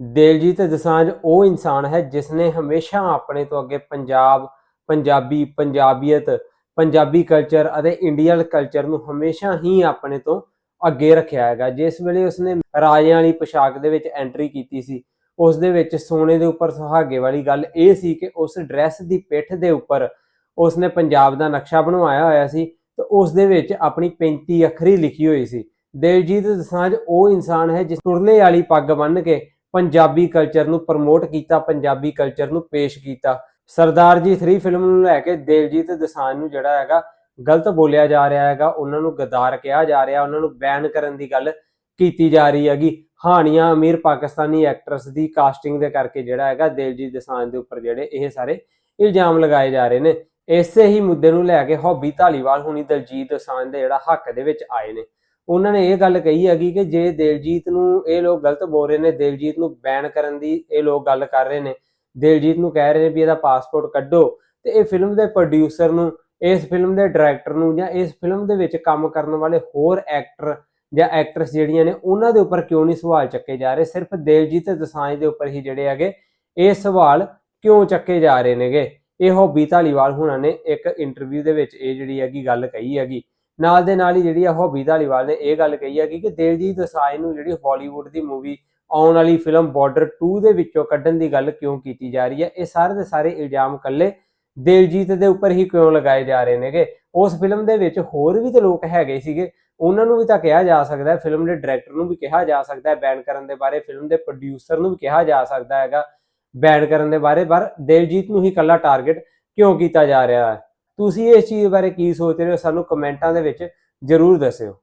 ਦਿਲਜੀਤ ਦਸਾਂਝ ਉਹ ਇਨਸਾਨ ਹੈ ਜਿਸ ਨੇ ਹਮੇਸ਼ਾ ਆਪਣੇ ਤੋਂ ਅੱਗੇ ਪੰਜਾਬ, ਪੰਜਾਬੀ, ਪੰਜਾਬੀਅਤ, ਪੰਜਾਬੀ ਕਲਚਰ ਅਤੇ ਇੰਡੀਅਨ ਕਲਚਰ ਨੂੰ ਹਮੇਸ਼ਾ ਹੀ ਆਪਣੇ ਤੋਂ ਅੱਗੇ ਰੱਖਿਆ ਹੈਗਾ। ਜਿਸ ਵੇਲੇ ਉਸਨੇ ਰਾਜਿਆਂ ਵਾਲੀ ਪੋਸ਼ਾਕ ਦੇ ਵਿੱਚ ਐਂਟਰੀ ਕੀਤੀ ਸੀ ਉਸ ਦੇ ਵਿੱਚ ਸੋਨੇ ਦੇ ਉੱਪਰ ਸੁਹਾਗੇ ਵਾਲੀ ਗੱਲ ਇਹ ਸੀ ਕਿ ਉਸ ਡਰੈਸ ਦੀ ਪਿੱਠ ਦੇ ਉੱਪਰ ਉਸਨੇ ਪੰਜਾਬ ਦਾ ਨਕਸ਼ਾ ਬਣਵਾਇਆ ਹੋਇਆ ਸੀ ਤੇ ਉਸ ਦੇ ਵਿੱਚ ਆਪਣੀ 35 ਅੱਖਰੀ ਲਿਖੀ ਹੋਈ ਸੀ। ਦਿਲਜੀਤ ਦਸਾਂਝ ਉਹ ਇਨਸਾਨ ਹੈ ਜਿਸ ਤੁਰਲੇ ਵਾਲੀ ਪੱਗ ਬੰਨ੍ਹ ਕੇ ਪੰਜਾਬੀ ਕਲਚਰ ਨੂੰ ਪ੍ਰਮੋਟ ਕੀਤਾ, ਪੰਜਾਬੀ ਕਲਚਰ ਨੂੰ ਪੇਸ਼ ਕੀਤਾ। ਸਰਦਾਰ ਜੀ 3 ਫਿਲਮ ਨੂੰ ਲੈ ਕੇ ਦਿਲਜੀਤ ਦਸਾਂਝ ਨੂੰ ਜਿਹੜਾ ਹੈਗਾ ਗਲਤ ਬੋਲਿਆ ਜਾ ਰਿਹਾ ਹੈਗਾ, ਉਹਨਾਂ ਨੂੰ ਗਦਾਰ ਕਿਹਾ ਜਾ ਰਿਹਾ, ਉਹਨਾਂ ਨੂੰ ਬੈਨ ਕਰਨ ਦੀ ਗੱਲ ਕੀਤੀ ਜਾ ਰਹੀ ਹੈਗੀ। ਹਾਨੀਆਂ ਅਮੀਰ ਪਾਕਿਸਤਾਨੀ ਐਕਟਰਸ ਦੀ ਕਾਸਟਿੰਗ ਦੇ ਕਰਕੇ ਜਿਹੜਾ ਹੈਗਾ ਦਿਲਜੀਤ ਦਸਾਂਝ ਦੇ ਉੱਪਰ ਜਿਹੜੇ ਇਹ ਸਾਰੇ ਇਲਜ਼ਾਮ ਲਗਾਏ ਜਾ ਰਹੇ ਨੇ। ਇਸੇ ਹੀ ਮੁੱਦੇ ਨੂੰ ਲੈ ਕੇ ਹੌਬੀ ਧਾਲੀਵਾਲ ਹੁਣੀ ਦਿਲਜੀਤ ਦਸਾਂਝ ਦੇ ਜਿਹੜਾ ਹੱਕ ਦੇ ਵਿੱਚ ਆਏ ਨੇ। ਉਹਨਾਂ ਨੇ ਇਹ ਗੱਲ ਕਹੀ ਹੈਗੀ ਕਿ ਜੇ ਦਿਲਜੀਤ ਨੂੰ ਇਹ ਲੋਕ ਗਲਤ ਬੋਲ ਰਹੇ ਨੇ, ਦਿਲਜੀਤ ਨੂੰ ਬੈਨ ਕਰਨ ਦੀ ਇਹ ਲੋਕ ਗੱਲ ਕਰ ਰਹੇ ਨੇ। ਦਿਲਜੀਤ ਨੂੰ ਕਹਿ ਰਹੇ ਨੇ ਵੀ ਇਹਦਾ ਪਾਸਪੋਰਟ ਕੱਢੋ ਤੇ ਇਹ ਫਿਲਮ ਦੇ ਪ੍ਰੋਡਿਊਸਰ ਨੂੰ, ਇਸ ਫਿਲਮ ਦੇ ਡਾਇਰੈਕਟਰ ਨੂੰ ਜਾਂ ਇਸ ਫਿਲਮ ਦੇ ਵਿੱਚ ਕੰਮ ਕਰਨ ਵਾਲੇ ਹੋਰ ਐਕਟਰ ਜਾਂ ਐਕਟਰਸ ਜਿਹੜੀਆਂ ਨੇ, ਉਹਨਾਂ ਦੇ ਉੱਪਰ ਕਿਉਂ ਨਹੀਂ ਸਵਾਲ ਚੱਕੇ ਜਾ ਰਹੇ? ਸਿਰਫ ਦਿਲਜੀਤ ਦਸਾਂਝ ਦੇ ਉੱਪਰ ਹੀ ਜਿਹੜੇ ਹੈਗੇ, ਇਹ ਸਵਾਲ ਕਿਉਂ ਚੱਕੇ ਜਾ ਰਹੇ ਨੇਗੇ? ਇਹ ਹੌਬੀ ਧਾਲੀਵਾਲ ਹੁਣਾਂ ਨੇ ਇੱਕ ਇੰਟਰਵਿਊ ਦੇ ਵਿੱਚ ਇਹ ਜਿਹੜੀ ਹੈਗੀ ਗੱਲ ਕਹੀ ਹੈਗੀ। ਨਾਲ ਦੇ ਨਾਲ ਹੀ ਜਿਹੜੀ ਆ ਹੌਬੀ ਧਾਲੀਵਾਲ ਨੇ ਇਹ ਗੱਲ ਕਹੀ ਹੈ ਕਿ ਦਿਲਜੀਤ ਦਸਾਂਝ ਨੂੰ ਜਿਹੜੀ ਹਾਲੀਵੁੱਡ ਦੀ ਮੂਵੀ ਆਉਣ ਵਾਲੀ ਫਿਲਮ ਬਾਰਡਰ 2 ਦੇ ਵਿੱਚੋਂ ਕੱਢਣ ਦੀ ਗੱਲ ਕਿਉਂ ਕੀਤੀ ਜਾ ਰਹੀ ਹੈ ਇਹ ਸਾਰੇ ਦੇ ਸਾਰੇ ਇਲਜ਼ਾਮ ਕੱਲੇ ਦਿਲਜੀਤ ਦੇ ਉੱਪਰ ਹੀ ਕਿਉਂ ਲਗਾਏ ਜਾ ਰਹੇ ਨੇਗੇ? ਉਸ ਫਿਲਮ ਦੇ ਵਿੱਚ ਹੋਰ ਵੀ ਤੇ ਲੋਕ ਹੈਗੇ ਸੀਗੇ, ਉਹਨਾਂ ਨੂੰ ਵੀ ਤਾਂ ਕਿਹਾ ਜਾ ਸਕਦਾ ਹੈ ਫਿਲਮ ਦੇ ਡਾਇਰੈਕਟਰ ਨੂੰ ਵੀ ਕਿਹਾ ਜਾ ਸਕਦਾ ਹੈ ਬੈਨ ਕਰਨ ਦੇ ਬਾਰੇ ਫਿਲਮ ਦੇ ਪ੍ਰੋਡਿਊਸਰ ਨੂੰ ਵੀ ਕਿਹਾ ਜਾ ਸਕਦਾ ਹੈਗਾ ਬੈਨ ਕਰਨ ਦੇ ਬਾਰੇ, ਪਰ ਦਿਲਜੀਤ ਨੂੰ ਹੀ ਇਕੱਲਾ ਟਾਰਗੇਟ ਕਿਉਂ ਕੀਤਾ ਜਾ ਰਿਹਾ ਹੈ? ਤੁਸੀਂ ਇਸ ਚੀਜ਼ ਬਾਰੇ ਕੀ ਸੋਚ ਰਹੇ ਹੋ ਸਾਨੂੰ ਕਮੈਂਟਾਂ ਦੇ ਵਿੱਚ ਜਰੂਰ ਦੱਸਿਓ।